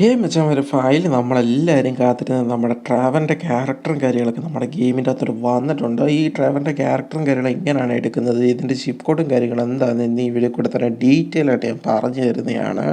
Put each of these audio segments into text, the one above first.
ഹേ മച്ചാൻ file നമ്മളെല്ലാവരും കാത്തിരുന്നത് നമ്മുടെ ട്രാവലിന്റെ ക്യാരക്ടറും കാര്യങ്ങളൊക്കെ നമ്മുടെ ഗെയിമിന്റെ അകത്തോട്ട് വന്നിട്ടുണ്ട്. ഈ ട്രാവലിന്റെ ക്യാരക്ടറും കാര്യങ്ങളും എങ്ങനെയാണ് എടുക്കുന്നത്? ഇതിന്റെ ഷിപ്പ് കോഡും കാര്യങ്ങളും എന്താണെന്ന് ഈ വീഡിയോ കൂടെ തന്നെ ഡീറ്റെയിൽ ആയിട്ട് ഞാൻ പറഞ്ഞു തരുന്നതാണ്.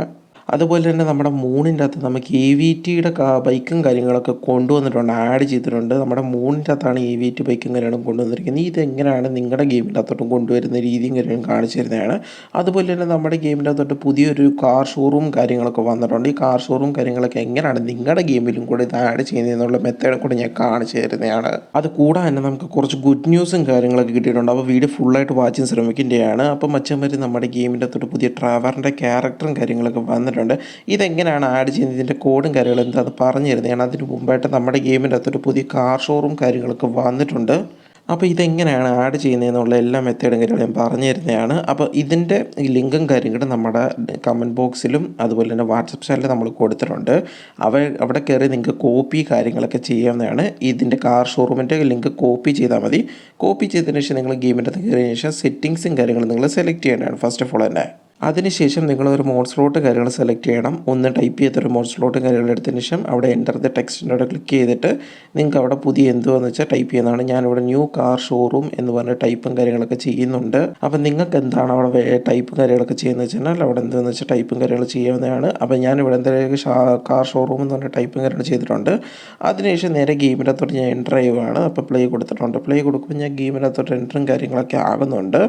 അതുപോലെ തന്നെ നമ്മുടെ മൂണിന്റെ അകത്ത് നമുക്ക് എ വി ടിയുടെ ബൈക്കും കാര്യങ്ങളൊക്കെ കൊണ്ടുവന്നിട്ടുണ്ട് ആഡ് ചെയ്തിട്ടുണ്ട്. നമ്മുടെ മൂണിന്റെ അകത്താണ് എ വി ടി ബൈക്കും കാര്യങ്ങളും കൊണ്ടുവന്നിരിക്കുന്നത്. ഇതെങ്ങനെയാണ് നിങ്ങളുടെ ഗെയിമിന്റെ അകത്തോട്ടും കൊണ്ടുവരുന്ന രീതിയും കാര്യങ്ങളും കാണിച്ചു തരുന്നതാണ്. അതുപോലെ തന്നെ നമ്മുടെ ഗെയിമിന്റെ അകത്തോട്ട് പുതിയൊരു കാർ ഷോറൂം കാര്യങ്ങളൊക്കെ വന്നിട്ടുണ്ട്. ഈ കാർ ഷോറൂം കാര്യങ്ങളൊക്കെ എങ്ങനെയാണ് നിങ്ങളുടെ ഗെയിമിലും കൂടെ ഇത് ആഡ് ചെയ്യുന്നതെന്നുള്ള മെത്തേഡും കൂടെ ഞാൻ കാണിച്ചു തരുന്നതാണ്. അത് കൂടാതെ തന്നെ നമുക്ക് കുറച്ച് ഗുഡ് ന്യൂസും കാര്യങ്ങളൊക്കെ കിട്ടിയിട്ടുണ്ട്. അപ്പോൾ വീഡിയോ ഫുള്ളായിട്ട് വാച്ച് ചെയ്യാൻ ശ്രമിക്കേണ്ടതാണ്. അപ്പോൾ മച്ചന്മാർ നമ്മുടെ ഗെയിമിന്റെ അകത്തോട്ട് പുതിയ ട്രാവറിന്റെ ക്യാരക്ടറും കാര്യങ്ങളൊക്കെ വന്നിട്ടുണ്ട്. ഇതെങ്ങനെയാണ് ആഡ് ചെയ്യുന്നത്? ഇതിന്റെ കോഡും കാര്യങ്ങളും എന്താണെന്ന് പറഞ്ഞു തരുന്നതാണ് അതിന് മുമ്പായിട്ട് നമ്മുടെ ഗെയിമിന്റെ അകത്തൊരു പുതിയ കാർ ഷോറൂം കാര്യങ്ങളൊക്കെ വന്നിട്ടുണ്ട്. അപ്പോൾ ഇതെങ്ങനെയാണ് ആഡ് ചെയ്യുന്നതെന്നുള്ള എല്ലാ മെത്തേഡും കാര്യങ്ങളും ഞാൻ പറഞ്ഞു തരുന്നതാണ് അപ്പോൾ ഇതിന്റെ ലിങ്കും കാര്യങ്ങളും നമ്മുടെ കമന്റ് ബോക്സിലും അതുപോലെ തന്നെ വാട്സപ്പ് ചാനലിൽ നമ്മൾ കൊടുത്തിട്ടുണ്ട്. അവ അവിടെ കയറി നിങ്ങൾക്ക് കോപ്പി കാര്യങ്ങളൊക്കെ ചെയ്യാവുന്നതാണ്. ഇതിന്റെ കാർ ഷോറൂമിന്റെ ലിങ്ക് കോപ്പി ചെയ്താൽ മതി. കോപ്പി ചെയ്തതിന് ശേഷം നിങ്ങൾ ഗെയിമിന്റെ അകത്ത് കയറിയതിന് ശേഷം സെറ്റിങ്സും കാര്യങ്ങളും നിങ്ങൾ സെലക്ട് ചെയ്യേണ്ടതാണ്. ഫസ്റ്റ് ഓഫ് ഓൾ തന്നെ. അതിനുശേഷം നിങ്ങളൊരു മോഡ് സ്ലോട്ട് കാര്യങ്ങൾ സെലക്ട് ചെയ്യണം. ഒന്ന് ടൈപ്പ് ചെയ്തൊരു മോഡ് സ്ലോട്ടും കാര്യങ്ങൾ എടുത്തതിന് ശേഷം അവിടെ എന്റർ ദ ടെക്സ്റ്റിന്റെ അവിടെ ക്ലിക്ക് ചെയ്തിട്ട് നിങ്ങൾക്ക് അവിടെ പുതിയ എന്തുവാന്ന് വെച്ചാൽ ടൈപ്പ് ചെയ്യുന്നതാണ്. ഞാനിവിടെ ന്യൂ കാർ ഷോറൂം എന്ന് പറഞ്ഞ ടൈപ്പും കാര്യങ്ങളൊക്കെ ചെയ്യുന്നുണ്ട്. അപ്പം നിങ്ങൾക്ക് എന്താണ് അവിടെ ടൈപ്പും കാര്യങ്ങളൊക്കെ ചെയ്യുന്നത് വെച്ചാൽ അവിടെ എന്താണെന്ന് വെച്ചാൽ ടൈപ്പും കാര്യങ്ങൾ ചെയ്യാവുന്നതാണ്. അപ്പം ഞാനിവിടെ എന്തായാലും കാർ ഷോറൂം എന്ന് പറഞ്ഞ ടൈപ്പും കാര്യങ്ങൾ ചെയ്തിട്ടുണ്ട്. അതിനുശേഷം നേരെ ഗെയിമിന്റെ അകത്തോട്ട് ഞാൻ എന്റർ ചെയ്യുവാണ്. അപ്പോൾ പ്ലേ കൊടുത്തിട്ടുണ്ട്. പ്ലേ കൊടുക്കുമ്പോൾ ഞാൻ ഗെയിമിന്റെ അകത്തോട്ട് എന്ററും കാര്യങ്ങളൊക്കെ ആകുന്നുണ്ട്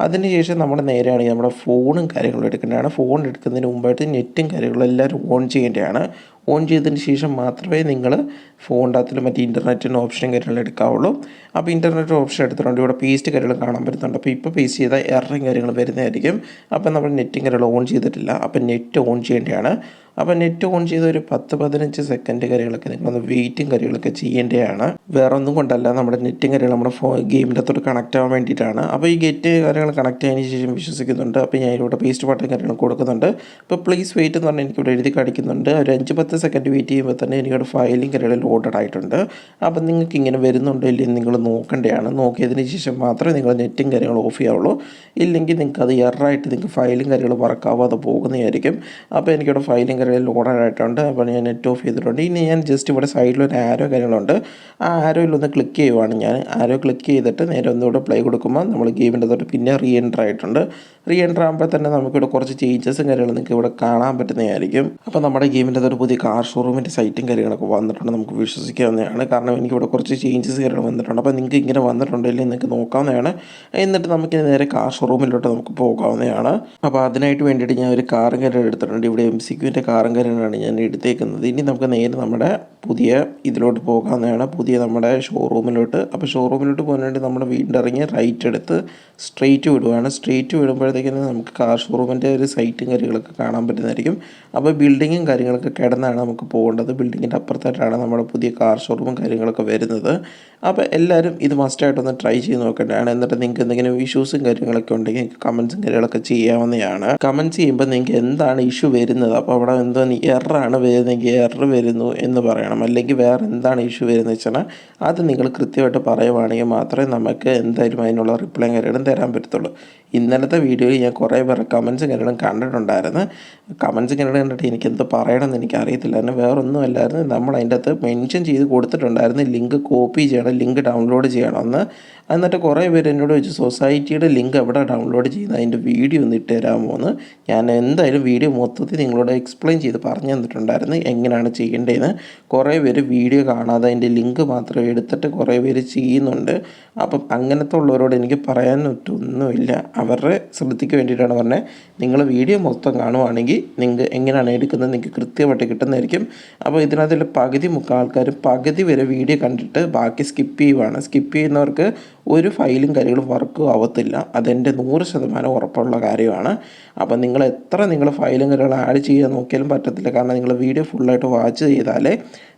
അതിനുശേഷം നമ്മൾ നേരെയാണ് നമ്മുടെ ഫോണും കാര്യങ്ങളും എടുക്കേണ്ടതാണ്. ഫോൺ എടുക്കുന്നതിന് മുമ്പായിട്ട് നെറ്റും കാര്യങ്ങളും എല്ലാവരും ഓൺ ചെയ്യേണ്ടതാണ്. ഓൺ ചെയ്തതിന് ശേഷം മാത്രമേ നിങ്ങൾ ഫോണിന്റെ അകത്തിൽ മറ്റേ ഇന്റർനെറ്റിന്റെ ഓപ്ഷനും കാര്യങ്ങളും എടുക്കാവുള്ളൂ. അപ്പോൾ ഇന്റർനെറ്റ് ഓപ്ഷൻ എടുത്തിട്ടുണ്ട്. ഇവിടെ പേസ്റ്റ് കാര്യങ്ങൾ കാണാൻ പറ്റുന്നുണ്ട്. അപ്പോൾ ഇപ്പോൾ പേസ്റ്റ് ചെയ്താൽ എററും കാര്യങ്ങൾ വരുന്നതായിരിക്കും. അപ്പോൾ നമ്മൾ നെറ്റും കാര്യങ്ങൾ ഓൺ ചെയ്തിട്ടില്ല. അപ്പോൾ നെറ്റ് ഓൺ ചെയ്യേണ്ടതാണ്. അപ്പോൾ നെറ്റ് ഓൺ ചെയ്ത് ഒരു പത്ത് പതിനഞ്ച് സെക്കൻഡ് കാര്യങ്ങളൊക്കെ നിങ്ങളൊന്ന് വെയിറ്റും കാര്യങ്ങളൊക്കെ ചെയ്യേണ്ടതാണ്. വേറെ ഒന്നും കൊണ്ടല്ല നമ്മുടെ നെറ്റും കാര്യങ്ങൾ നമ്മുടെ ഫോ ഗെയിമിന്റെ അകത്തോട്ട് കണക്ട് ആവാൻ വേണ്ടിയിട്ടാണ്. അപ്പോൾ ഈ ഗെറ്റ് കാര്യങ്ങൾ കണക്ട് ആയതിനു ശേഷം വിശ്വസിക്കുന്നുണ്ട്. അപ്പോൾ ഞാൻ ഇവിടെ പേസ്റ്റ് ബട്ടൺ കാര്യങ്ങൾ കൊടുക്കുന്നുണ്ട്. ഇപ്പോൾ പ്ലീസ് വെയിറ്റ് എന്ന് പറഞ്ഞാൽ എനിക്കിവിടെ എഴുതി കാണിക്കുന്നുണ്ട്. ഒരു അഞ്ച് പത്ത് സെക്കൻഡ് വെയിറ്റ് ചെയ്യുമ്പോൾ തന്നെ എനിക്കിവിടെ ഫയലിംഗ് കാര്യങ്ങൾ ലോഡഡ് ആയിട്ടുണ്ട്. അപ്പം നിങ്ങൾക്ക് ഇങ്ങനെ വരുന്നുണ്ടോ ഇല്ലെങ്കിൽ നിങ്ങൾ നോക്കേണ്ടതാണ്. നോക്കിയതിന് ശേഷം മാത്രമേ നിങ്ങൾ നെറ്റും കാര്യങ്ങൾ ഓഫ് ചെയ്യാവുള്ളൂ. ഇല്ലെങ്കിൽ നിങ്ങൾക്ക് അത് എററായിട്ട് നിങ്ങൾക്ക് ഫയലും കാര്യങ്ങൾ വർക്കാവാതെ പോകുന്നതായിരിക്കും. അപ്പോൾ എനിക്കിവിടെ ഫയലും കാര്യങ്ങൾ ലോഡഡ് ആയിട്ടുണ്ട് അപ്പോൾ ഞാൻ നെറ്റ് ഓഫ് ചെയ്തിട്ടുണ്ട്. ഇനി ഞാൻ ജസ്റ്റ് ഇവിടെ സൈഡിൽ ഒരു ആരോ കാര്യങ്ങളുണ്ട്. ആ ആരോയിൽ ഒന്ന് ക്ലിക്ക് ചെയ്യുവാണ് ഞാൻ. ആരോ ക്ലിക്ക് ചെയ്തിട്ട് നേരെ ഒന്നുകൂടെ പ്ലേ കൊടുക്കുമ്പോൾ നമ്മൾ ഗെയിമിന്റെ തൊട്ട് പിന്നെ റീ എന്റർ ആയിട്ടുണ്ട്. റീ എന്റർ ആകുമ്പോൾ തന്നെ നമുക്കിവിടെ കുറച്ച് ചേഞ്ചസും കാര്യങ്ങളും നിങ്ങൾക്ക് ഇവിടെ കാണാൻ പറ്റുന്നതായിരിക്കും. അപ്പോൾ നമ്മുടെ ഗെയിമിന്റെ തൊട്ട് പുതിയ കാർ ഷോറൂമിന്റെ സൈറ്റും കാര്യങ്ങളൊക്കെ വന്നിട്ടുണ്ട് നമുക്ക് വിശ്വസിക്കാവുന്നതാണ്. കാരണം എനിക്കിവിടെ കുറച്ച് ചേഞ്ചസ് കാര്യങ്ങൾ വന്നിട്ടുണ്ട്. അപ്പോൾ നിങ്ങൾക്ക് ഇങ്ങനെ വന്നിട്ടുണ്ടെങ്കിൽ നിങ്ങൾക്ക് നോക്കാവുന്നതാണ്. എന്നിട്ട് നമുക്ക് നേരെ കാർ ഷോറൂമിലോട്ട് നമുക്ക് പോകാവുന്നതാണ്. അപ്പോൾ അതിനായിട്ട് വേണ്ടിയിട്ട് ഞാൻ ഒരു കാറും കാര്യം എടുത്തിട്ടുണ്ട്. ഇവിടെ എം സി കാറും കാര്യങ്ങളാണ് ഞാൻ എടുത്തേക്കുന്നത്. ഇനി നമുക്ക് നേരെ നമ്മുടെ പുതിയ ഇതിലോട്ട് പോകാവുന്നതാണ് പുതിയ നമ്മുടെ ഷോറൂമിലോട്ട് അപ്പോൾ ഷോറൂമിലോട്ട് പോകാൻ വേണ്ടി നമ്മൾ വീണ്ടും ഇറങ്ങി റൈറ്റ് എടുത്ത് സ്ട്രെയിറ്റ് വിടുവാണ് സ്ട്രെയിറ്റ് വിടുമ്പോഴത്തേക്കിന് നമുക്ക് കാർ ഷോറൂമിന്റെ ഒരു സൈറ്റും കാര്യങ്ങളൊക്കെ കാണാൻ പറ്റുന്നതായിരിക്കും. അപ്പോൾ ബിൽഡിങ്ങും കാര്യങ്ങളൊക്കെ കിടന്നാണ് നമുക്ക് പോകേണ്ടത്. ബിൽഡിങ്ങിന്റെ അപ്പുറത്തായിട്ടാണ് നമ്മുടെ പുതിയ കാർ ഷോറൂമും കാര്യങ്ങളൊക്കെ വരുന്നത്. അപ്പോൾ എല്ലാവരും ഇത് മസ്റ്റായിട്ടൊന്ന് ട്രൈ ചെയ്ത് നോക്കേണ്ടതാണ്. എന്നിട്ട് നിങ്ങൾക്ക് എന്തെങ്കിലും ഇഷ്യൂസും കാര്യങ്ങളൊക്കെ ഉണ്ടെങ്കിൽ കമൻസും കാര്യങ്ങളൊക്കെ ചെയ്യാവുന്നതാണ്. കമൻസ് ചെയ്യുമ്പോൾ നിങ്ങൾക്ക് എന്താണ് ഇഷ്യൂ വരുന്നത്? അപ്പോൾ അവിടെ എന്തോ എററാണ് വരുന്നതെങ്കിൽ എറർ വരുന്നു എന്ന് പറയണം. അല്ലെങ്കിൽ വേറെ എന്താണ് ഇഷ്യൂ വരുന്നത് വെച്ചാൽ അത് നിങ്ങൾ കൃത്യമായിട്ട് പറയുവാണെങ്കിൽ മാത്രമേ നമുക്ക് എന്തായാലും അതിനുള്ള റിപ്ലൈ കാര്യങ്ങളും തരാൻ പറ്റത്തുള്ളൂ. ഇന്നലത്തെ വീഡിയോയിൽ ഞാൻ കുറേ പേരെ കമൻസ് കാര്യങ്ങളും കണ്ടിട്ടുണ്ടായിരുന്നു. കമൻസ് കാര്യങ്ങൾ കണ്ടിട്ട് എനിക്ക് എന്ത് പറയണമെന്ന് എനിക്ക് അറിയത്തില്ലായിരുന്നു വേറെ ഒന്നും അല്ലായിരുന്നു. നമ്മൾ അതിന്റെ അകത്ത് മെൻഷൻ ചെയ്ത് കൊടുത്തിട്ടുണ്ടായിരുന്നു. ലിങ്ക് കോപ്പി ചെയ്യണം ലിങ്ക് ഡൗൺലോഡ് ചെയ്യണമെന്ന്. എന്നിട്ട് കുറേ പേര് എന്നോട് വെച്ച് സൊസൈറ്റിയുടെ ലിങ്ക് എവിടെ ഡൗൺലോഡ് ചെയ്യുന്നത്? അതിന്റെ വീഡിയോ ഒന്ന് ഇട്ട് തരാമോ എന്ന്? ഞാൻ എന്തായാലും വീഡിയോ മൊത്തത്തിൽ നിങ്ങളോട് എക്സ്പ്ലെയിൻ ചെയ്ത് പറഞ്ഞു തന്നിട്ടുണ്ടായിരുന്നു. എങ്ങനെയാണ് ചെയ്യേണ്ടതെന്ന് കുറേ പേര് വീഡിയോ കാണാതെ അതിന്റെ ലിങ്ക് മാത്രം എടുത്തിട്ട് കുറേ പേര് ചെയ്യുന്നുണ്ട്. അപ്പം അങ്ങനത്തെ ഉള്ളവരോട് എനിക്ക് പറയാൻ ഒറ്റൊന്നുമില്ല. അവരുടെ ശ്രദ്ധയ്ക്ക് വേണ്ടിയിട്ടാണ് പറഞ്ഞത്. നിങ്ങൾ വീഡിയോ മൊത്തം കാണുവാണെങ്കിൽ നിങ്ങൾക്ക് എങ്ങനെയാണ് എടുക്കുന്നത് നിങ്ങൾക്ക് കൃത്യമായിട്ട് കിട്ടുന്നതായിരിക്കും. അപ്പോൾ ഇതിനകത്തിൽ പകുതി മുക്കാൽ ആൾക്കാർ പകുതി വരെ വീഡിയോ കണ്ടിട്ട് ബാക്കി സ്കിപ്പ് ചെയ്യുവാണ്. സ്കിപ്പ് ചെയ്യുന്നവർക്ക് ഒരു ഫയലും കാര്യങ്ങളും വർക്കും ആവത്തില്ല. അതെന്റെ നൂറ് ശതമാനം ഉറപ്പുള്ള കാര്യമാണ്. അപ്പോൾ നിങ്ങൾ എത്ര നിങ്ങൾ ഫയലും കാര്യങ്ങളും ആഡ് ചെയ്യാൻ നോക്കിയാലും പറ്റത്തില്ല. കാരണം നിങ്ങൾ വീഡിയോ ഫുള്ളായിട്ട് വാച്ച് ചെയ്താലേ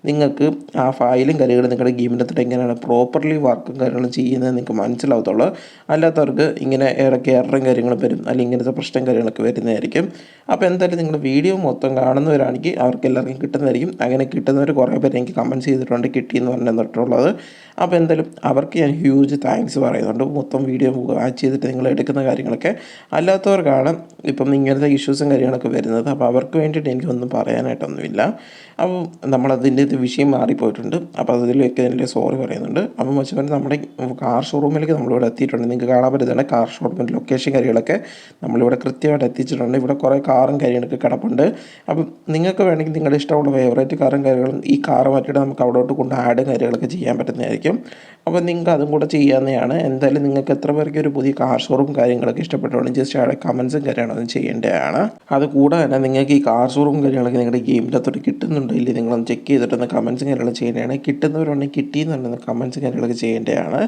നിങ്ങൾക്ക് ആ ഫയലും കാര്യങ്ങളും നിങ്ങളുടെ ഗെയിമിനകത്തോട്ട് എങ്ങനെയാണ് പ്രോപ്പർലി വർക്കും കാര്യങ്ങളും ചെയ്യുന്നത് നിങ്ങൾക്ക് മനസ്സിലാവത്തുള്ളൂ. അല്ലാത്തവർക്ക് ഇങ്ങനെ ഇടയ്ക്ക് എററും കാര്യങ്ങളും വരും. അല്ലെങ്കിൽ ഇങ്ങനത്തെ പ്രശ്നം കാര്യങ്ങളൊക്കെ വരുന്നതായിരിക്കും. അപ്പോൾ എന്തായാലും നിങ്ങൾ വീഡിയോ മൊത്തം കാണുന്നവരാണെങ്കിൽ അവർക്ക് എല്ലാവർക്കും കിട്ടുന്നതായിരിക്കും. അങ്ങനെ കിട്ടുന്നവർ കുറേ പേര് എനിക്ക് കമന്റ് ചെയ്തിട്ടുണ്ട്. കിട്ടിയെന്ന് പറഞ്ഞിട്ടുള്ളത് അപ്പോൾ എന്തായാലും അവർക്ക് ഞാൻ ഹ്യൂജ് താങ്ക്സ് പറയുന്നുണ്ട്. മൊത്തം വീഡിയോ വാച്ച് ചെയ്തിട്ട് നിങ്ങൾ എടുക്കുന്ന കാര്യങ്ങളൊക്കെ അല്ലാത്തവർക്കാണ് ഇപ്പം ഇങ്ങനത്തെ ഇഷ്യൂസും കാര്യങ്ങളൊക്കെ വരുന്നത്. അപ്പോൾ അവർക്ക് വേണ്ടിയിട്ട് എനിക്കൊന്നും പറയാനായിട്ടൊന്നുമില്ല. അപ്പോൾ നമ്മളതിന്റെ ഇത് വിഷയം മാറിപ്പോയിട്ടുണ്ട്. അപ്പോൾ അതിലൊക്കെ എന്റെ സോറി പറയുന്നുണ്ട്. അപ്പോൾ വെച്ചാൽ നമ്മുടെ കാർ ഷോറൂമിലേക്ക് നമ്മളിവിടെ എത്തിയിട്ടുണ്ട്. നിങ്ങൾക്ക് കാണാൻ പറ്റുന്നതാണ് കാർ ഷോറൂമിന്റെ ലൊക്കേഷൻ കാര്യങ്ങളൊക്കെ നമ്മളിവിടെ കൃത്യമായിട്ട് എത്തിച്ചിട്ടുണ്ട്. ഇവിടെ കുറേ കാറും കാര്യങ്ങളൊക്കെ കിടപ്പുണ്ട്. അപ്പം നിങ്ങൾക്ക് വേണമെങ്കിൽ നിങ്ങളുടെ ഇഷ്ടമുള്ള ഫേവറേറ്റ് കാറും കാര്യങ്ങളും ഈ കാർ മാറ്റിയിട്ട് നമുക്ക് അവിടോട്ട് കൊണ്ട് ആഡും കാര്യങ്ങളൊക്കെ ചെയ്യാൻ പറ്റുന്നതായിരിക്കും கிடைக்கும் അപ്പോൾ നിങ്ങൾക്ക് അതും കൂടെ ചെയ്യാവുന്നതാണ്. എന്തായാലും നിങ്ങൾക്ക് എത്ര പേർക്ക് ഒരു പുതിയ കാർ ഷോറൂം കാര്യങ്ങളൊക്കെ ഇഷ്ടപ്പെട്ടുകൊണ്ട് ജസ്റ്റ് അവിടെ കമൻസും കാര്യങ്ങളൊന്നും ചെയ്യേണ്ടതാണ്. അത് കൂടാതെ തന്നെ നിങ്ങൾക്ക് ഈ കാർ ഷോറൂം കാര്യങ്ങളൊക്കെ നിങ്ങളുടെ ഗെയിമിന്റെ അകത്തോട്ട് കിട്ടുന്നുണ്ടോ ഇല്ലേ നിങ്ങളൊന്ന് ചെക്ക് ചെയ്തിട്ടൊന്ന് കമൻസും കാര്യങ്ങളും ചെയ്യേണ്ടതാണ്. കിട്ടുന്നവരുണ്ടെങ്കിൽ കിട്ടിയെന്നുണ്ടെന്ന് കമൻസും കാര്യങ്ങളൊക്കെ ചെയ്യേണ്ടതാണ്.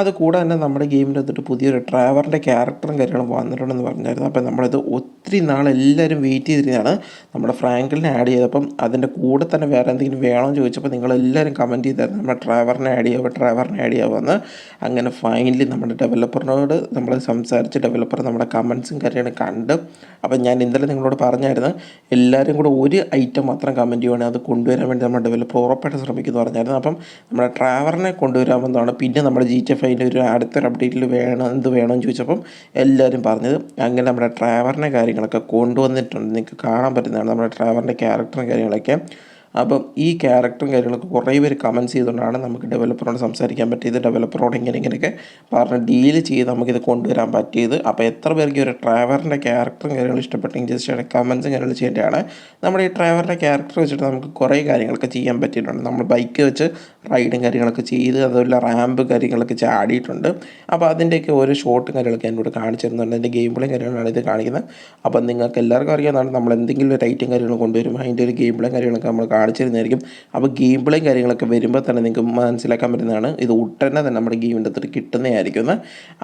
അത് കൂടാതെ തന്നെ നമ്മുടെ ഗെയിമിന്റെ അകത്തോട്ട് പുതിയൊരു ഡ്രൈവറിന്റെ ക്യാരക്ടറും കാര്യങ്ങളും വന്നിട്ടുണ്ടെന്ന് പറഞ്ഞായിരുന്നു. അപ്പോൾ നമ്മളിത് ഒത്തിരി നാൾ എല്ലാവരും വെയിറ്റ് ചെയ്തിരുന്നതാണ്. നമ്മുടെ ഫ്രാങ്കിളിനെ ആഡ് ചെയ്തപ്പം അതിന്റെ കൂടെ തന്നെ വേറെ എന്തെങ്കിലും വേണമെന്ന് ചോദിച്ചപ്പോൾ നിങ്ങളെല്ലാവരും കമന്റ് ചെയ്തായിരുന്നു. നമ്മുടെ ഡ്രൈവറിനെ ആഡ് ചെയ്യുക ഡ്രൈവറിനെ ആഡ് വന്ന് അങ്ങനെ ഫൈനലി നമ്മുടെ ഡെവലപ്പറിനോട് നമ്മൾ സംസാരിച്ച് ഡെവലപ്പർ നമ്മുടെ കമൻസും കാര്യങ്ങളും കണ്ട് അപ്പം ഞാൻ ഇന്നലെ നിങ്ങളോട് പറഞ്ഞായിരുന്നു എല്ലാവരും കൂടെ ഒരു ഐറ്റം മാത്രം കമന്റ് ചെയ്യുവാണെങ്കിൽ അത് കൊണ്ടുവരാൻ വേണ്ടി നമ്മുടെ ഡെവലപ്പർ ഉറപ്പായിട്ട് ശ്രമിക്കുമെന്ന് പറഞ്ഞായിരുന്നു. അപ്പം നമ്മുടെ ട്രാവറിനെ കൊണ്ടുവരാമെന്നാണ് പിന്നെ നമ്മുടെ ജി ടി എഫ് അതിന്റെ ഒരു അടുത്തൊരു അപ്ഡേറ്റിൽ വേണം എന്ത് വേണമെന്ന് ചോദിച്ചപ്പം എല്ലാവരും പറഞ്ഞത് അങ്ങനെ നമ്മുടെ ട്രാവറിനെ കാര്യങ്ങളൊക്കെ കൊണ്ടുവന്നിട്ടുണ്ട്. നിങ്ങൾക്ക് കാണാൻ പറ്റുന്നതാണ് നമ്മുടെ ട്രാവറിന്റെ ക്യാരക്ടറും കാര്യങ്ങളൊക്കെ. അപ്പം ഈ ക്യാരക്ടറും കാര്യങ്ങളൊക്കെ കുറേ പേര് കമൻസ് ചെയ്തുകൊണ്ടാണ് നമുക്ക് ഡെവലപ്പറോട് സംസാരിക്കാൻ പറ്റിയത്. ഡെവലപ്പറോട് ഇങ്ങനെ ഇങ്ങനെയൊക്കെ പറഞ്ഞ് ഡീൽ ചെയ്ത് നമുക്കിത് കൊണ്ടുവരാൻ പറ്റിയത്. അപ്പോൾ എത്ര പേർക്ക് ഒരു ഡ്രൈവറിന്റെ ക്യാരക്ടറും കാര്യങ്ങളും ഇഷ്ടപ്പെട്ടെങ്കിൽ ജസ്റ്റ് കമൻസും കാര്യങ്ങൾ ചെയ്യേണ്ടതാണ്. നമ്മുടെ ഈ ഡ്രൈവറിന്റെ ക്യാരക്ടർ വെച്ചിട്ട് നമുക്ക് കുറേ കാര്യങ്ങളൊക്കെ ചെയ്യാൻ പറ്റിയിട്ടുണ്ട്. നമ്മൾ ബൈക്ക് വെച്ച് റൈഡും കാര്യങ്ങളൊക്കെ ചെയ്ത് അതുപോലെ റാമ്പ് കാര്യങ്ങളൊക്കെ ചാടിയിട്ടുണ്ട്. അപ്പോൾ അതിന്റെയൊക്കെ ഓരോ ഷോട്ടും കാര്യങ്ങളൊക്കെ എന്നോട് കാണിച്ചിരുന്നുണ്ട് എന്റെ ഗെയിം പ്ലേയും കാര്യങ്ങളാണ് ഇത് കാണിക്കുന്നത്. അപ്പം നിങ്ങൾക്ക് എല്ലാവർക്കും അറിയാവുന്നതാണ് നമ്മൾ എന്തെങ്കിലും ഒരു ഐറ്റം കാര്യങ്ങൾ കൊണ്ടുവരും അതിന്റെ ഒരു ഗെയിം പ്ലേയും കാര്യങ്ങളൊക്കെ നമ്മൾ കാണിച്ചു തരുന്നതായിരിക്കും അപ്പോൾ ഗെയിം പ്ലേയും കാര്യങ്ങളൊക്കെ വരുമ്പോൾ തന്നെ നിങ്ങൾക്ക് മനസ്സിലാക്കാൻ പറ്റുന്നതാണ്. ഇത് ഉടനെ തന്നെ നമ്മുടെ ഗെയിമിന്റെ അകത്ത് കിട്ടുന്നതായിരിക്കും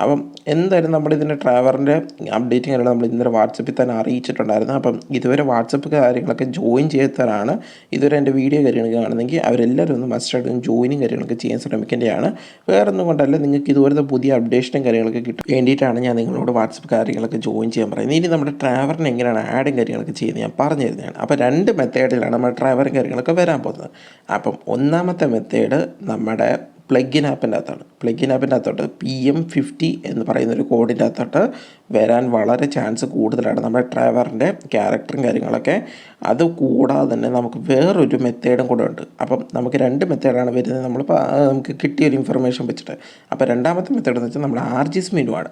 അപ്പം എന്തായാലും നമ്മൾ ഇതിന്റെ ഡ്രൈവറിന്റെ അപ്ഡേറ്റ് കാര്യങ്ങൾ നമ്മൾ ഇന്നലെ വാട്സപ്പിൽ തന്നെ അറിയിച്ചിട്ടുണ്ടായിരുന്നു. അപ്പം ഇതുവരെ വാട്സപ്പ് കാര്യങ്ങളൊക്കെ ജോയിൻ ചെയ്തവരാണ് ഇതുവരെ എന്റെ വീഡിയോ കാര്യങ്ങളൊക്കെ കാണുന്നെങ്കിൽ അവരെല്ലാവരും ഒന്ന് മസ്റ്റായിട്ട് ജോയിനും കാര്യങ്ങളൊക്കെ ചെയ്യാൻ ശ്രമിക്കേണ്ടതാണ്. വേറെ ഒന്നും കൊണ്ടല്ല നിങ്ങൾക്ക് ഇതുപോലത്തെ പുതിയ അപ്ഡേഷനും കാര്യങ്ങളൊക്കെ കിട്ടും വേണ്ടിയിട്ടാണ് ഞാൻ നിങ്ങളോട് വാട്സപ്പ് കാര്യങ്ങളൊക്കെ ജോയിൻ ചെയ്യാൻ പറയുന്നത്. ഇനി നമ്മുടെ ഡ്രൈവറിന് എങ്ങനെയാണ് ആഡും കാര്യങ്ങളൊക്കെ ചെയ്യുന്നത് ഞാൻ പറഞ്ഞു തരുന്നതാണ് അപ്പോൾ രണ്ട് മെത്തേഡിലാണ് നമ്മുടെ ഡ്രൈവറും കാര്യങ്ങളൊക്കെ വരാൻ പോകുന്നത്. അപ്പം ഒന്നാമത്തെ മെത്തേഡ് നമ്മുടെ പ്ലഗിൻ ആപ്പിന്റെ അകത്താണ്. പ്ലഗിൻ ആപ്പിന്റെ അകത്തോട്ട് പി എം ഫിഫ്റ്റി എന്ന് പറയുന്ന ഒരു കോഡിന്റെ അകത്തോട്ട് വരാൻ വളരെ ചാൻസ് കൂടുതലാണ് നമ്മുടെ ഡ്രൈവറിന്റെ ക്യാരക്ടറും കാര്യങ്ങളൊക്കെ. അത് കൂടാതെ തന്നെ നമുക്ക് വേറൊരു മെത്തേഡും കൂടെ ഉണ്ട്. അപ്പം നമുക്ക് രണ്ട് മെത്തേഡാണ് വരുന്നത്. നമ്മൾ നമുക്ക് കിട്ടിയൊരു ഇൻഫർമേഷൻ വെച്ചിട്ട്. അപ്പോൾ രണ്ടാമത്തെ മെത്തേഡ് എന്ന് വെച്ചാൽ നമ്മുടെ ആർജിസ് മെനു ആണ്.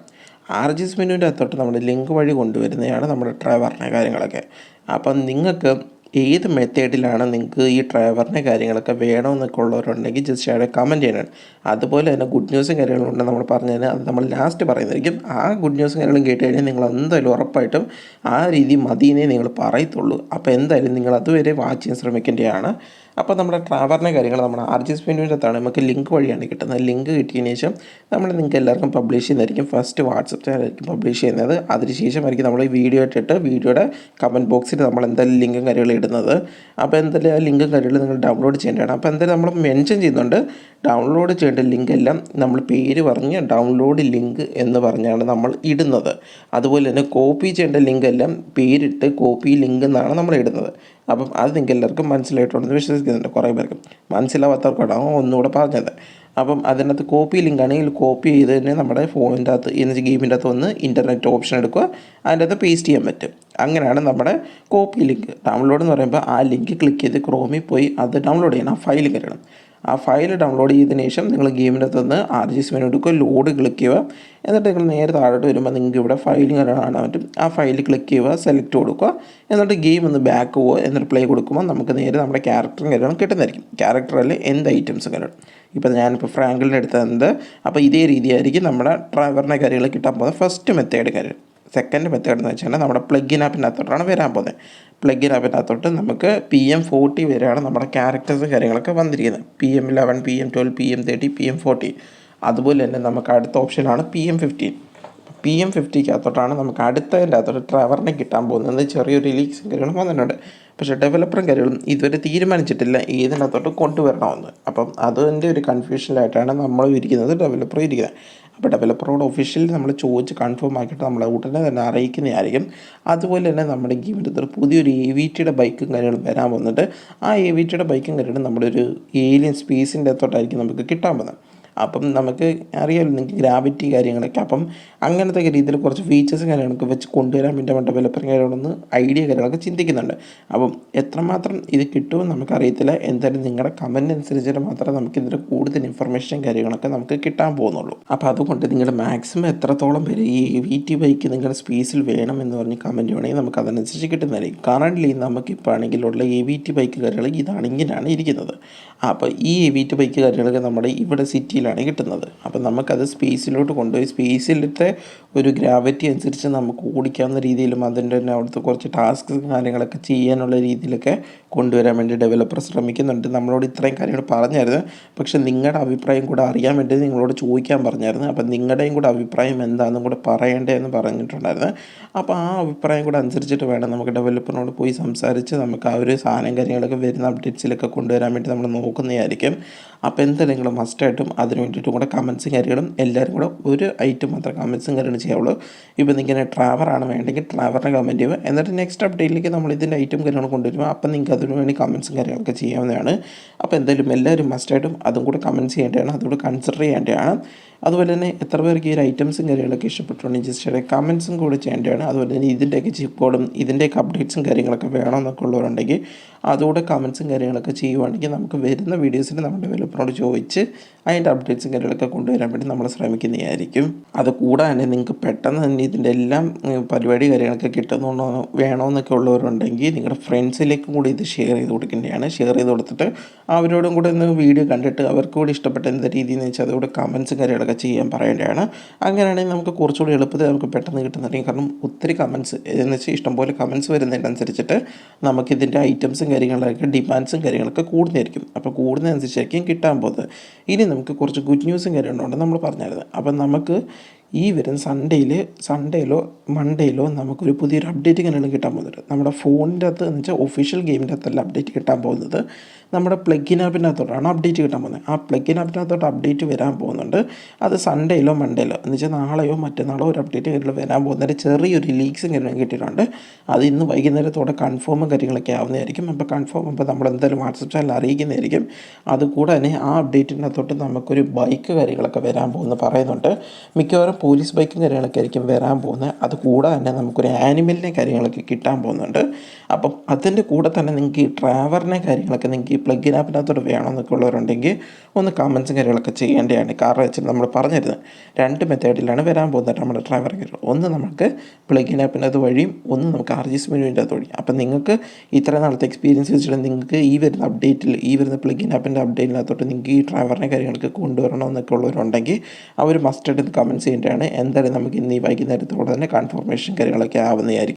ആർ ജിസ് മെനുവിന്റെ അകത്തോട്ട് നമ്മുടെ ലിങ്ക് വഴി കൊണ്ടുവരുന്നതാണ് നമ്മുടെ ഡ്രൈവറിന്റെ കാര്യങ്ങളൊക്കെ. അപ്പം നിങ്ങൾക്ക് ഏത് മെത്തേഡിലാണ് നിങ്ങൾക്ക് ഈ ഡ്രൈവറിന്റെ കാര്യങ്ങളൊക്കെ വേണമെന്നൊക്കെ ഉള്ളവരുണ്ടെങ്കിൽ ജസ്റ്റ് അവിടെ കമന്റ് ചെയ്യണം. അതുപോലെ തന്നെ ഗുഡ് ന്യൂസും കാര്യങ്ങളും ഉണ്ട് നമ്മൾ പറഞ്ഞു അത് നമ്മൾ ലാസ്റ്റ് പറയുന്നതായിരിക്കും. ആ ഗുഡ് ന്യൂസും കാര്യങ്ങളും കേട്ട് കഴിഞ്ഞാൽ നിങ്ങൾ എന്തായാലും ഉറപ്പായിട്ടും ആ രീതി മതിയെന്നേ നിങ്ങൾ പറയത്തുള്ളൂ. അപ്പോൾ എന്തായാലും നിങ്ങൾ അതുവരെ വാച്ച് ചെയ്യാൻ ശ്രമിക്കേണ്ടതാണ്. അപ്പോൾ നമ്മുടെ ട്രാവറിന്റെ കാര്യങ്ങൾ നമ്മുടെ ആർ ജി സ്പെൻഡിന്റെ അകത്താണ് നമുക്ക് ലിങ്ക് വഴിയാണ് കിട്ടുന്നത്. ലിങ്ക് കിട്ടിയതിന് ശേഷം നമ്മൾ നിങ്ങൾക്ക് എല്ലാവർക്കും പബ്ലിഷ് ചെയ്യുന്നതായിരിക്കും. ഫസ്റ്റ് വാട്സപ്പ് ചാനലായിരിക്കും പബ്ലിഷ് ചെയ്യുന്നത്. അതിനുശേഷമായിരിക്കും നമ്മൾ വീഡിയോ ഇട്ടിട്ട് വീഡിയോയുടെ കമന്റ് ബോക്സിൽ നമ്മൾ എന്തായാലും ലിങ്കും കാര്യങ്ങളും ഇടുന്നത്. അപ്പോൾ എന്തായാലും ആ ലിങ്കും കാര്യങ്ങളും നിങ്ങൾ ഡൗൺലോഡ് ചെയ്യേണ്ടതാണ്. അപ്പോൾ എന്തായാലും നമ്മൾ മെൻഷൻ ചെയ്യുന്നുണ്ട്. ഡൗൺലോഡ് ചെയ്യേണ്ട ലിങ്ക് എല്ലാം നമ്മൾ പേര് പറഞ്ഞ് ഡൗൺലോഡ് ലിങ്ക് എന്ന് പറഞ്ഞാണ് നമ്മൾ ഇടുന്നത്. അതുപോലെ തന്നെ കോപ്പി ചെയ്യേണ്ട ലിങ്ക് എല്ലാം പേരിട്ട് കോപ്പി ലിങ്ക് എന്നാണ് നമ്മൾ ഇടുന്നത്. അപ്പം അത് നിങ്ങൾക്ക് എല്ലാവർക്കും മനസ്സിലായിട്ടുണ്ടെന്ന് വിശ്വസിക്കുന്നുണ്ട് കുറേ പേർക്ക്. മനസ്സിലാവാത്തവർക്കാണ്? ഒന്നുകൂടെ പറഞ്ഞത്. അപ്പം അതിനകത്ത് കോപ്പി ലിങ്ക് ആണെങ്കിൽ കോപ്പി ചെയ്ത് തന്നെ നമ്മുടെ ഫോണിന്റെ അകത്ത് എന്ന് ഗെയിമിന്റെ അകത്ത് വന്ന് ഇന്റർനെറ്റ് ഓപ്ഷൻ എടുക്കുക. അതിന്റെ അകത്ത് പേസ്റ്റ് ചെയ്യാൻ പറ്റും. അങ്ങനെയാണ് നമ്മുടെ കോപ്പി ലിങ്ക് ഡൗൺലോഡ് എന്ന് പറയുമ്പോൾ ആ ലിങ്ക് ക്ലിക്ക് ചെയ്ത് ക്രോമിൽ പോയി അത് ഡൗൺലോഡ് ചെയ്യണം ആ ഫയൽ കയറണം ആ ഫയൽ ഡൗൺലോഡ് ചെയ്തതിന് ശേഷം നിങ്ങൾ ഗെയിമിന്റെ നിന്ന് ആർ ജി സി മെനു എടുക്കുക ലോഡ് ക്ലിക്ക് ചെയ്യുക. എന്നിട്ട് നിങ്ങൾ നേരെ താഴോട്ട് വരുമ്പോൾ നിങ്ങൾക്ക് ഇവിടെ ഫയലിംഗ് കാണാൻ പറ്റും. ആ ഫയൽ ക്ലിക്ക് ചെയ്യുക സെലക്ട് കൊടുക്കുക. എന്നിട്ട് ഗെയിം ഒന്ന് ബാക്ക് പോവുക. എന്നിട്ട് പ്ലേ കൊടുക്കുമ്പോൾ നമുക്ക് നേരെ നമ്മുടെ ക്യാരക്ടറും കാര്യങ്ങളും കിട്ടുന്നതായിരിക്കും. ക്യാരക്ടറിൽ എന്ത് ഐറ്റംസും കാര്യങ്ങളും ഇപ്പോൾ ഞാനിപ്പോൾ ഫ്രാങ്കിളിന്റെ എടുത്തത് അപ്പോൾ ഇതേ രീതിയായിരിക്കും നമ്മുടെ ഡ്രൈവറിന്റെ കാര്യങ്ങൾ കിട്ടാൻ പോകുന്നത്. ഫസ്റ്റ് മെത്തേഡ് കാര്യം സെക്കൻഡ് മെത്തേഡ് എന്ന് വെച്ചാൽ നമ്മുടെ പ്ലഗിൻ ആപ്പിന്റെ അകത്തോട്ടാണ് വരാൻ പോകുന്നത്. പ്ലഗിൻ ആപ്പിന്റെ അകത്തോട്ട് നമുക്ക് പി എം ഫോർട്ടി വരെയാണ് നമ്മുടെ ക്യാരക്ടേഴ്സും കാര്യങ്ങളൊക്കെ വന്നിരിക്കുന്നത്. P M eleven P M twelve P M thirty P M forty അതുപോലെ തന്നെ നമുക്ക് അടുത്ത ഓപ്ഷനാണ് P M fifteen P M ഫിഫ്റ്റിക്കകത്തോട്ടാണ് നമുക്ക് അടുത്തതിന്റെ അകത്തോട്ട് ട്രവറിനെ കിട്ടാൻ പോകുന്നത്. ചെറിയൊരു റിലീക്സും കാര്യങ്ങളും വന്നിട്ടുണ്ട്. പക്ഷേ ഡെവലപ്പറും കാര്യങ്ങളും ഇതുവരെ തീരുമാനിച്ചിട്ടില്ല ഏതിനകത്തോട്ട് കൊണ്ടുവരണമെന്ന്. അപ്പം അതിന്റെ ഒരു കൺഫ്യൂഷനിലായിട്ടാണ് നമ്മൾ ഇരിക്കുന്നത് ഡെവലപ്പർ ഇരിക്കുന്നത്. അപ്പോൾ ഡെവലപ്പറോട് ഒഫീഷ്യലി നമ്മൾ ചോദിച്ച് കൺഫേം ആക്കിയിട്ട് നമ്മളെ ഉടനെ തന്നെ അറിയിക്കുന്നതായിരിക്കും. അതുപോലെ തന്നെ നമ്മുടെ ഗെയിമിന്റെ ഒരു പുതിയൊരു എ വി ടിയുടെ ബൈക്കും കാര്യങ്ങളും വരാൻ വന്നിട്ട് ആ എ വി ടിയുടെ ബൈക്കും കാര്യങ്ങളും നമ്മുടെ ഒരു ഏലിയൻ സ്പേസിന്റെ അകത്തോട്ടായിരിക്കും നമുക്ക് കിട്ടാൻ പോകുന്നത് അപ്പം നമുക്ക് അറിയാമല്ലോ നിങ്ങൾക്ക് ഗ്രാവിറ്റി കാര്യങ്ങളൊക്കെ. അപ്പം അങ്ങനത്തെ രീതിയിൽ കുറച്ച് ഫീച്ചേഴ്സ് കാര്യങ്ങളൊക്കെ വെച്ച് കൊണ്ടുവരാൻ വേണ്ടി നമ്മുടെ ഡെവലപ്പർ കാര്യങ്ങളൊന്ന് ഐഡിയ കാര്യങ്ങളൊക്കെ ചിന്തിക്കുന്നുണ്ട്. അപ്പം എത്രമാത്രം ഇത് കിട്ടുമെന്ന് നമുക്കറിയത്തില്ല. എന്തായാലും നിങ്ങളുടെ കമന്റ് അനുസരിച്ചിട്ട് മാത്രമേ നമുക്ക് ഇതിന്റെ കൂടുതൽ ഇൻഫർമേഷൻ കാര്യങ്ങളൊക്കെ നമുക്ക് കിട്ടാൻ പോകുന്നുള്ളൂ. അപ്പോൾ അതുകൊണ്ട് നിങ്ങൾ മാക്സിമം എത്രത്തോളം പേര് ഈ വി ടി ബൈക്ക് നിങ്ങളുടെ സ്പേസിൽ വേണം എന്ന് പറഞ്ഞ് കമന്റ് വേണമെങ്കിൽ നമുക്ക് അതനുസരിച്ച് കിട്ടുന്നതായിരിക്കും. കറന്റ്ലി നമുക്കിപ്പോൾ ആണെങ്കിലുള്ള എ വി ടി ബൈക്ക് കാര്യങ്ങൾ ഇതാണ് ഇങ്ങനെയാണ് ഇരിക്കുന്നത്. അപ്പോൾ ഈ എ വി ടി ബൈക്ക് കാര്യങ്ങളൊക്കെ നമ്മുടെ ഇവിടെ സിറ്റിയിലാണ് കിട്ടുന്നത്. അപ്പോൾ നമുക്കത് സ്പേസിലോട്ട് കൊണ്ടുപോയി സ്പേസിലത്തെ ഒരു ഗ്രാവിറ്റി അനുസരിച്ച് നമുക്ക് ഓടിക്കാവുന്ന രീതിയിലും അതിന്റെ തന്നെ അവിടുത്തെ കുറച്ച് ടാസ്ക് കാര്യങ്ങളൊക്കെ ചെയ്യാനുള്ള രീതിയിലൊക്കെ കൊണ്ടുവരാൻ വേണ്ടി ഡെവലപ്പർ ശ്രമിക്കുന്നുണ്ട്. നമ്മളോട് ഇത്രയും കാര്യങ്ങൾ പറഞ്ഞായിരുന്നു. പക്ഷെ നിങ്ങളുടെ അഭിപ്രായം കൂടെ അറിയാൻ വേണ്ടി നിങ്ങളോട് ചോദിക്കാൻ പറഞ്ഞായിരുന്നു. അപ്പം നിങ്ങളുടെയും കൂടെ അഭിപ്രായം എന്താണെന്നും കൂടെ പറയേണ്ടതെന്ന് പറഞ്ഞിട്ടുണ്ടായിരുന്നു. അപ്പോൾ ആ അഭിപ്രായം കൂടെ അനുസരിച്ചിട്ട് വേണം നമുക്ക് ഡെവലപ്പറിനോട് പോയി സംസാരിച്ച് നമുക്ക് ആ ഒരു സാധനം കാര്യങ്ങളൊക്കെ വരുന്ന അപ്ഡേറ്റ്സിലൊക്കെ കൊണ്ടുവരാൻ വേണ്ടി നമ്മൾ നോക്കുന്നതായിരിക്കും. അപ്പോൾ എന്തായാലും മസ്റ്റായിട്ടും അതിന് വേണ്ടിയിട്ടും കൂടെ കമൻസും കാര്യങ്ങളും എല്ലാവരും കൂടെ ഒരു ഐറ്റം മാത്രം കമൻസും കാര്യങ്ങളും ചെയ്യാവുള്ളൂ. ഇപ്പോൾ നിങ്ങനെ ട്രാവറാണ് വേണ്ടെങ്കിൽ ട്രാവറിനെ കമന്റ് ചെയ്യുക. എന്നിട്ട് നെക്സ്റ്റ് അപ്ഡേറ്റിലേക്ക് നമ്മൾ ഇതിന്റെ ഐറ്റം കാര്യങ്ങൾ കൊണ്ടുവരുമ്പോൾ അപ്പം നിങ്ങൾക്ക് അതിന് വേണ്ടി കമൻസും കാര്യങ്ങളൊക്കെ ചെയ്യാവുന്നതാണ്. അപ്പോൾ എന്തായാലും എല്ലാവരും മസ്റ്റായിട്ടും അതും കൂടെ കമൻസ് ചെയ്യേണ്ടതാണ്. അതുകൂടെ കൺസിഡർ ചെയ്യേണ്ടതാണ്. അതുപോലെ തന്നെ എത്ര പേർക്ക് ഈ ഒരു ഐറ്റംസും കാര്യങ്ങളൊക്കെ ഇഷ്ടപ്പെട്ടുണ്ടെങ്കിൽ ജസ്റ്റ് കമൻസും കൂടെ ചെയ്യേണ്ടതാണ്. അതുപോലെ തന്നെ ഇതിന്റെയൊക്കെ ചിപ്പ് കോഡും ഇതിന്റെയൊക്കെ അപ്ഡേറ്റ്സും കാര്യങ്ങളൊക്കെ വേണമെന്നൊക്കെ ഉള്ളവരുണ്ടെങ്കിൽ അതുകൂടെ കമൻസും കാര്യങ്ങളൊക്കെ ചെയ്യുവാണെങ്കിൽ നമുക്ക് വരുന്ന വീഡിയോസിന് നമ്മുടെ ഡെവലപ്പറോട് ചോദിച്ച് അതിന്റെ അപ്ഡേറ്റ്സും കാര്യങ്ങളൊക്കെ കൊണ്ടുവരാൻ വേണ്ടി നമ്മൾ ശ്രമിക്കുന്നതായിരിക്കും. അത് കൂടാതെ നിങ്ങൾക്ക് പെട്ടെന്ന് തന്നെ ഇതിന്റെ എല്ലാം പരിപാടി കാര്യങ്ങളൊക്കെ കിട്ടുന്നുണ്ടോ വേണമെന്നൊക്കെ ഉള്ളവരുണ്ടെങ്കിൽ നിങ്ങളുടെ ഫ്രണ്ട്സിലേക്കും കൂടി ഇത് ഷെയർ ചെയ്ത് കൊടുക്കേണ്ടതാണ്. ഷെയർ ചെയ്ത് കൊടുത്തിട്ട് അവരോടും കൂടെ ഒന്ന് വീഡിയോ കണ്ടിട്ട് അവർക്ക് കൂടി ഇഷ്ടപ്പെട്ട എന്താ രീതിയെന്ന് വെച്ചാൽ അതുകൂടെ കമൻസും കാര്യങ്ങളൊക്കെ ചെയ്യാൻ പറയേണ്ടതാണ്. അങ്ങനെയാണെങ്കിൽ നമുക്ക് കുറച്ചുകൂടി എളുപ്പത്തിൽ നമുക്ക് പെട്ടെന്ന് കിട്ടുന്നുണ്ടെങ്കിൽ കാരണം ഒത്തിരി കമൻസ് എന്ന് വെച്ചാൽ ഇഷ്ടംപോലെ കമൻസ് വരുന്നതിനനുസരിച്ചിട്ട് നമുക്കിതിന്റെ ഐറ്റംസും കാര്യങ്ങളൊക്കെ ഡിമാൻഡ്സും കാര്യങ്ങളൊക്കെ കൂടുന്നതായിരിക്കും. അപ്പോൾ കൂടുന്നതനുസരിച്ചായിരിക്കും കിട്ടാൻ പോകുന്നത്. ഇനി നമുക്ക് കുറച്ച് ഗുഡ് ന്യൂസും കാര്യങ്ങളുണ്ട് നമ്മൾ പറഞ്ഞായിരുന്നു. അപ്പം നമുക്ക് ഈ വരുന്ന സൺഡേയിൽ സൺഡേയിലോ മൺഡേയിലോ നമുക്കൊരു പുതിയൊരു അപ്ഡേറ്റ് കാര്യങ്ങളും കിട്ടാൻ പോകുന്നുണ്ട് നമ്മുടെ ഫോണിന്റെ അകത്ത് എന്ന് വെച്ചാൽ ഒഫീഷ്യൽ ഗെയിമിന്റെ അകത്തല്ല അപ്ഡേറ്റ് കിട്ടാൻ പോകുന്നത്. നമ്മുടെ പ്ലഗിൻ ആപ്പിനകത്തോട്ടാണ് അപ്ഡേറ്റ് കിട്ടാൻ പോകുന്നത്. ആ പ്ലഗിൻ ആപ്പിനകത്തോട്ട് അപ്ഡേറ്റ് വരാൻ പോകുന്നുണ്ട്. അത് സൺഡേയിലോ മൺഡേയിലോ എന്ന് വെച്ചാൽ നാളെയോ മറ്റന്നാളോ ഒരു അപ്ഡേറ്റ് കാര്യങ്ങൾ വരാൻ പോകുന്നൊരു ചെറിയൊരു ലീക്സും കാര്യങ്ങളും കിട്ടിയിട്ടുണ്ട്. അത് ഇന്ന് വൈകുന്നേരത്തോടെ കൺഫേമും കാര്യങ്ങളൊക്കെ ആവുന്നതായിരിക്കും. അപ്പോൾ കൺഫേം അപ്പോൾ നമ്മൾ എന്തായാലും വാട്സപ്പ് ചാനൽ അറിയിക്കുന്നതായിരിക്കും. അതുകൂടെ തന്നെ ആ അപ്ഡേറ്റിനകത്തോട്ട് നമുക്കൊരു ബൈക്ക് കാര്യങ്ങളൊക്കെ വരാൻ പോകുന്നു പറയുന്നുണ്ട്. മിക്കവാറും പോലീസ് ബൈക്കും കാര്യങ്ങളൊക്കെ ആയിരിക്കും വരാൻ പോകുന്നത്. അതുകൂടാതെ തന്നെ നമുക്കൊരു ആനിമലിനെ കാര്യങ്ങളൊക്കെ കിട്ടാൻ പോകുന്നുണ്ട്. അപ്പം അതിന്റെ കൂടെ തന്നെ നിങ്ങൾക്ക് ഈ ഡ്രൈവറിനെ കാര്യങ്ങളൊക്കെ നിങ്ങൾക്ക് പ്ലഗിൻ ആപ്പിനകത്തോട്ട് വേണമെന്നൊക്കെ ഉള്ളവരുണ്ടെങ്കിൽ ഒന്ന് കമൻസും കാര്യങ്ങളൊക്കെ ചെയ്യേണ്ടതാണ്. കാരണം വെച്ചാൽ നമ്മൾ പറഞ്ഞിരുന്നത് രണ്ട് മെത്തേഡിലാണ് വരാൻ പോകുന്നത് നമ്മുടെ ഡ്രൈവർ കാര്യങ്ങൾ ഒന്ന് നമുക്ക് പ്ലഗിൻ ആപ്പിനകത്ത് വഴിയും ഒന്ന് നമുക്ക് ആർ ജി എസ് മെനുവിന്റെ അത് വഴിയും. അപ്പം നിങ്ങൾക്ക് ഇത്ര നാളത്തെ എക്സ്പീരിയൻസ് വെച്ചിട്ട് നിങ്ങൾക്ക് ഈ വരുന്ന അപ്ഡേറ്റിൽ ഈ വരുന്ന പ്ലഗിൻ ആപ്പിന്റെ അപ്ഡേറ്റിനകത്തോട്ട് നിങ്ങൾക്ക് ഈ ഡ്രൈവറിനെ കാര്യങ്ങളൊക്കെ കൊണ്ടുവരണമെന്നൊക്കെ ഉള്ളവരുണ്ടെങ്കിൽ അവർ മസ്റ്റായിട്ട് കമൻസ് ചെയ്യേണ്ടതാണ്. എന്തായാലും നമുക്ക് ഇന്ന് ഈ വൈകുന്നേരത്തോടെ തന്നെ കൺഫർമേഷൻ കാര്യങ്ങളൊക്കെ ആവുന്നതായിരിക്കും.